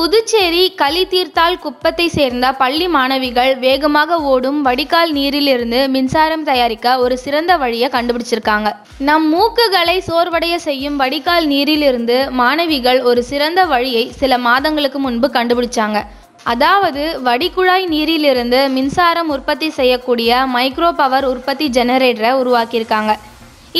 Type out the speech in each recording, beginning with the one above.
புதுச்சேரி கலித்தீர்த்தால் குப்பத்தை சேர்ந்த பள்ளி மாணவிகள் வேகமாக ஓடும் வடிகால் நீரிலிருந்து மின்சாரம் தயாரிக்க ஒரு சிறந்த வழியை கண்டுபிடிச்சிருக்காங்க. நம் மூக்குகளை சோர்வடைய செய்யும் வடிகால் நீரிலிருந்து மாணவிகள் ஒரு சிறந்த வழியை சில மாதங்களுக்கு முன்பு கண்டுபிடிச்சாங்க. அதாவது வடிகுழாய் நீரிலிருந்து மின்சாரம் உற்பத்தி செய்யக்கூடிய மைக்ரோ பவர் உற்பத்தி ஜெனரேட்டரை உருவாக்கியிருக்காங்க.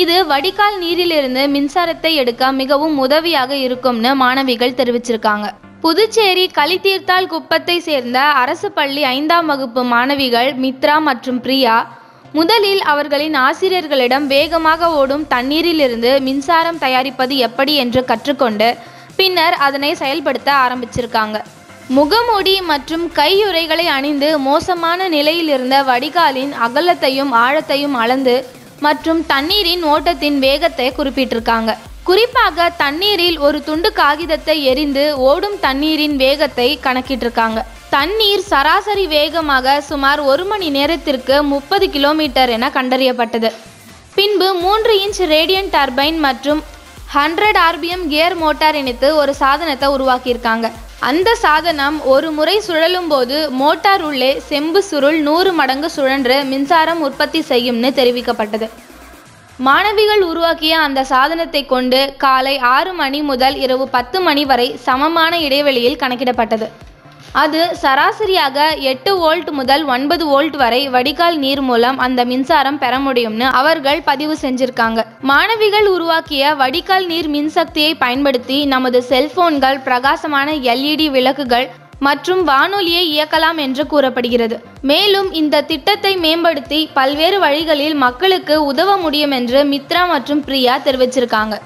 இது வடிகால் நீரிலிருந்து மின்சாரத்தை எடுக்க மிகவும் உதவியாக இருக்கும்னு மாணவிகள் தெரிவிச்சிருக்காங்க. புதுச்சேரி கலித்தீர்த்தால் குப்பத்தை சேர்ந்த அரசு பள்ளி ஐந்தாம் வகுப்பு மாணவிகள் மித்ரா மற்றும் பிரியா. முதலில் அவர்களின் ஆசிரியர்களிடம் வேகமாக ஓடும் தண்ணீரிலிருந்து மின்சாரம் தயாரிப்பது எப்படி என்று கற்றுக்கொண்டு பின்னர் அதனை செயல்படுத்த ஆரம்பிச்சிருக்காங்க. முகமூடி மற்றும் கையுறைகளை அணிந்து மோசமான நிலையில் இருந்த வடிகாலின் அகலத்தையும் ஆழத்தையும் அளந்து மற்றும் தண்ணீரின் ஓட்டத்தின் வேகத்தை குறிப்பிட்டிருக்காங்க. குறிப்பாக தண்ணீரில் ஒரு துண்டு காகிதத்தை எரிந்து ஓடும் தண்ணீரின் வேகத்தை கணக்கிட்டிருக்காங்க. தண்ணீர் சராசரி வேகமாக சுமார் ஒரு மணி நேரத்திற்கு முப்பது கிலோமீட்டர் என கண்டறியப்பட்டது. பின்பு மூன்று இன்ச் ரேடியன் டர்பைன் மற்றும் ஹண்ட்ரட் ஆர்பிஎம் கியர் மோட்டார் இணைத்து ஒரு சாதனத்தை உருவாக்கியிருக்காங்க. அந்த சாதனம் ஒரு முறை சுழலும் போது மோட்டார் உள்ளே செம்பு சுருள் நூறு மடங்கு சுழன்று மின்சாரம் உற்பத்தி செய்யும்னு தெரிவிக்கப்பட்டது. மாணவிகள் உருவாக்கிய அந்த சாதனத்தை கொண்டு காலை ஆறு மணி முதல் இரவு பத்து மணி வரை சமமான இடைவெளியில் கணக்கிடப்பட்டது. அது சராசரியாக எட்டு வோல்ட் முதல் ஒன்பது வோல்ட் வரை வடிகால் நீர் மூலம் அந்த மின்சாரம் பெற முடியும்னு அவர்கள் பதிவு செஞ்சிருக்காங்க. மாணவிகள் உருவாக்கிய வடிகால் நீர் மின்சக்தியை பயன்படுத்தி நமது செல்போன்கள் பிரகாசமான எல்இடி விளக்குகள் மற்றும் வானொலியை இயக்கலாம் என்று கூறப்படுகிறது. மேலும் இந்த திட்டத்தை மேம்படுத்தி பல்வேறு வழிகளில் மக்களுக்கு உதவ முடியும் என்று மித்ரா மற்றும் பிரியா தெரிவிச்சிருக்காங்க.